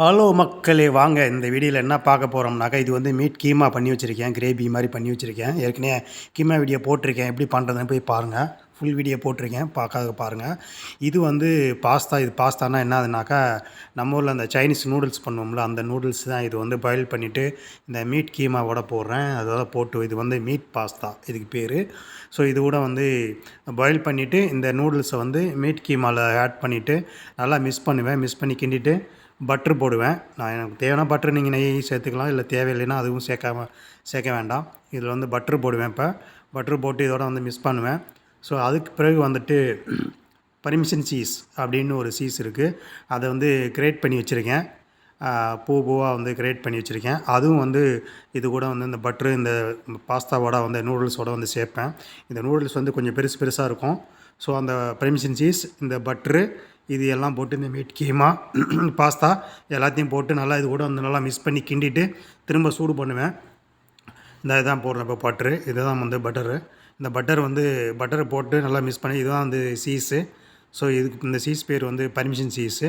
Hello மக்களே வாங்க. இந்த வீடியோவில் என்ன பார்க்க போகிறோம்னாக்கா இது வந்து மீட் கீமா பண்ணி வச்சுருக்கேன் கிரேவி மாதிரி பண்ணி வச்சுருக்கேன். ஏற்கனவே கீமா வீடியோ போட்டிருக்கேன். எப்படி பண்ணுறதுன்னு போய் பாருங்கள் ஃபுல் வீடியோ போட்டிருக்கேன். பார்க்காத பாருங்கள் இது வந்து பாஸ்தா இது பாஸ்தானா என்னதுனாக்கா நம்ம ஊரில் அந்த சைனீஸ் நூடுல்ஸ் பண்ணுவோம்ல அந்த நூடுல்ஸ் தான் இது வந்து பாயில் பண்ணிவிட்டு இந்த மீட் கீமாவோட போடுறேன். அதோட போட்டு இது வந்து மீட் பாஸ்தா இதுக்கு பேர். ஸோ இது கூட வந்து பாயில் பண்ணிவிட்டு இந்த நூடுல்ஸை வந்து மீட் கீமாவில் ஆட் பண்ணிவிட்டு நல்லா மிஸ் பண்ணுவேன். மிஸ் பண்ணி கிண்டிட்டு பட்ரு போடுவேன். நான் எனக்கு தேவைன்னா பட்ரு நீங்கள் நெய் சேர்த்துக்கலாம். இல்லை தேவையில்லைன்னா அதுவும் சேர்க்காம சேர்க்க வேண்டாம். இதில் வந்து பட்ரு போடுவேன் இப்போ. பட்ரு போட்டு இதோட வந்து மிஸ் பண்ணுவேன். ஸோ அதுக்கு பிறகு வந்துட்டு பர்மிஷன் சீஸ் அப்படின்னு ஒரு சீஸ் இருக்குது அதை வந்து கிரியேட் பண்ணி வச்சுருக்கேன். பூ பூவாக வந்து கிரியேட் பண்ணி வச்சுருக்கேன். அதுவும் வந்து இது கூட வந்து இந்த பட்ரு இந்த பாஸ்தாவோட வந்து நூடுல்ஸோட வந்து சேர்ப்பேன். இந்த நூடுல்ஸ் வந்து கொஞ்சம் பெருசு பெருசாக இருக்கும். ஸோ அந்த பர்மிஷன் சீஸ் இந்த பட்ரு இது எல்லாம் போட்டு இந்த மீட் கீமா பாஸ்தா எல்லாத்தையும் போட்டு நல்லா இது கூட வந்து நல்லா மிக்ஸ் பண்ணி கிண்டிட்டு திரும்ப சூடு பண்ணுவேன். இந்த இதுதான் போடுறேன் இப்போ பட்டரு இதுதான் வந்து பட்டரு இந்த பட்டர் வந்து பட்டரை போட்டு நல்லா மிக்ஸ் பண்ணி இதுதான் வந்து சீஸு ஸோ இதுக்கு இந்த சீஸ் பேர் வந்து பர்மிஷன் சீஸு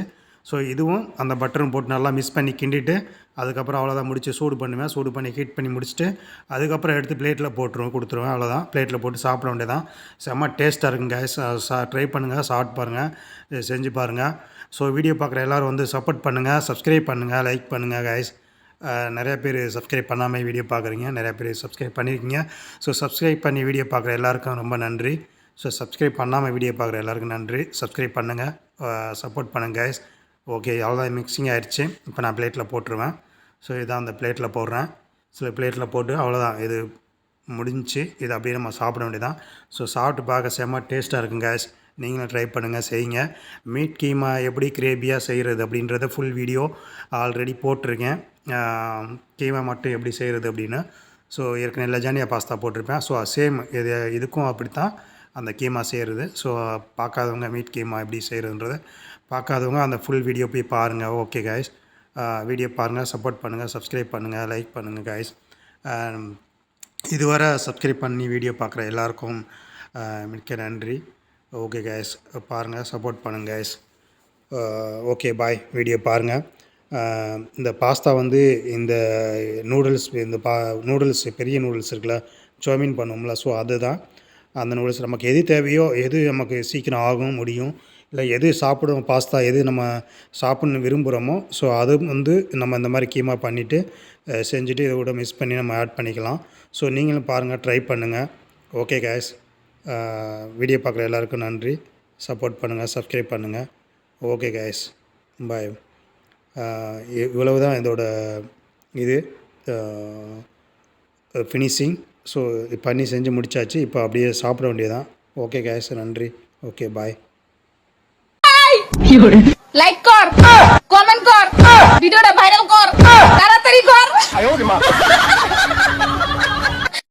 ஸோ இதுவும் அந்த பட்டரும் போட்டு நல்லா மிக்ஸ் பண்ணி கிண்டிட்டு அதுக்கப்புறம் அவ்வளோதான் முடிச்சு சூடு பண்ணுவேன். சூடு பண்ணி ஹீட் பண்ணி முடிச்சுட்டு அதுக்கப்புறம் எடுத்து பிளேட்டில் போட்டுருவேன் கொடுத்துருவேன். அவ்வளோதான் பிளேட்டில் போட்டு சாப்பிட வேண்டியதான் செம்ம டேஸ்ட்டாக இருக்குங்க சா ட்ரை பண்ணுங்கள் சாப்பிட்டு பாருங்கள் செஞ்சு பாருங்கள் ஸோ வீடியோ பார்க்குற எல்லோரும் வந்து சப்போர்ட் பண்ணுங்கள் சப்ஸ்கிரைப் பண்ணுங்கள் லைக் பண்ணுங்கள் கைஸ் நிறைய பேர் சப்ஸ்கிரைப் பண்ணாமல் வீடியோ பார்க்குறீங்க. நிறைய பேர் சப்ஸ்கிரைப் பண்ணியிருக்கீங்க. ஸோ சப்ஸ்கிரைப் பண்ணி வீடியோ பார்க்குற எல்லாருக்கும் ரொம்ப நன்றி. ஸோ சப்ஸ்கிரைப் பண்ணாமல் வீடியோ பார்க்குற எல்லாருக்கும் நன்றி. சப்ஸ்கிரைப் பண்ணுங்கள் சப்போர்ட் பண்ணுங்கள் கைஸ் ஓகே அவ்வளோதான் மிக்சிங் ஆயிடுச்சு. இப்போ நான் பிளேட்டில் போட்டுருவேன். ஸோ இதான் அந்த பிளேட்டில் போடுறேன். சில பிளேட்டில் போட்டு அவ்வளோதான் இது முடிஞ்சுச்சு இது அப்படியே நம்ம சாப்பிட வேண்டியதான் ஸோ சாப்பிட்டு பார்க்க செம்ம டேஸ்ட்டாக இருக்குங்க நீங்களும் ட்ரை பண்ணுங்கள் செய்யுங்க. மீட் கீமா எப்படி கிரேபியாக செய்கிறது அப்படின்றத ஃபுல் வீடியோ ஆல்ரெடி போட்டிருக்கேன். கீமா மட்டும் எப்படி செய்கிறது அப்படின்னு. ஸோ ஏற்கனவே லஜானியா பாஸ்தா போட்டிருப்பேன். ஸோ சேம் இது இதுக்கும் அப்படி தான் அந்த கீமா செய்கிறது ஸோ பார்க்காதவங்க மீட் கீமா எப்படி செய்கிறதுன்றத பார்க்காதவங்க அந்த ஃபுல் வீடியோ போய் பாருங்கள் ஓகே கைஸ் வீடியோ பாருங்கள் சப்போர்ட் பண்ணுங்கள் சப்ஸ்கிரைப் பண்ணுங்கள் லைக் பண்ணுங்கள் கைஸ் இதுவரை சப்ஸ்கிரைப் பண்ணி வீடியோ பார்க்குற எல்லாருக்கும் மிக்க நன்றி. ஓகே கைஸ் பாருங்கள் சப்போர்ட் பண்ணுங்கள் கைஸ் ஓகே பாய் வீடியோ பாருங்கள் இந்த பாஸ்தா வந்து இந்த நூடுல்ஸ் இந்த பா நூடுல்ஸ் பெரிய நூடுல்ஸ் இருக்குல்ல சோமின் பண்ணுவோம்ல ஸோ அதுதான். அந்த நூடுல்ஸ் நமக்கு எது தேவையோ எது நமக்கு சீக்கிரம் ஆகும் முடியும் இல்லை எது சாப்பிடுவோம் பாஸ்தா எது நம்ம சாப்பிட்ணும் விரும்புகிறோமோ ஸோ அது வந்து நம்ம இந்த மாதிரி கீமா பண்ணிவிட்டு செஞ்சுட்டு இதை கூட மிஸ் பண்ணி நம்ம ஆட் பண்ணிக்கலாம். ஸோ நீங்களும் பாருங்கள் ட்ரை பண்ணுங்கள் ஓகே கேஸ் வீடியோ பார்க்குற எல்லாருக்கும் நன்றி. சப்போர்ட் பண்ணுங்கள் சப்ஸ்கிரைப் பண்ணுங்கள் ஓகே கேஸ் பாய் இவ்வளவு தான் இதோட இது. ஃபினிஷிங் ஸோ பண்ணி செஞ்சு முடிச்சாச்சு இப்போ அப்படியே சாப்பிட வேண்டியதான் ஓகே கேஸ் நன்றி ஓகே பாய் লাইক কর কমেন্ট কর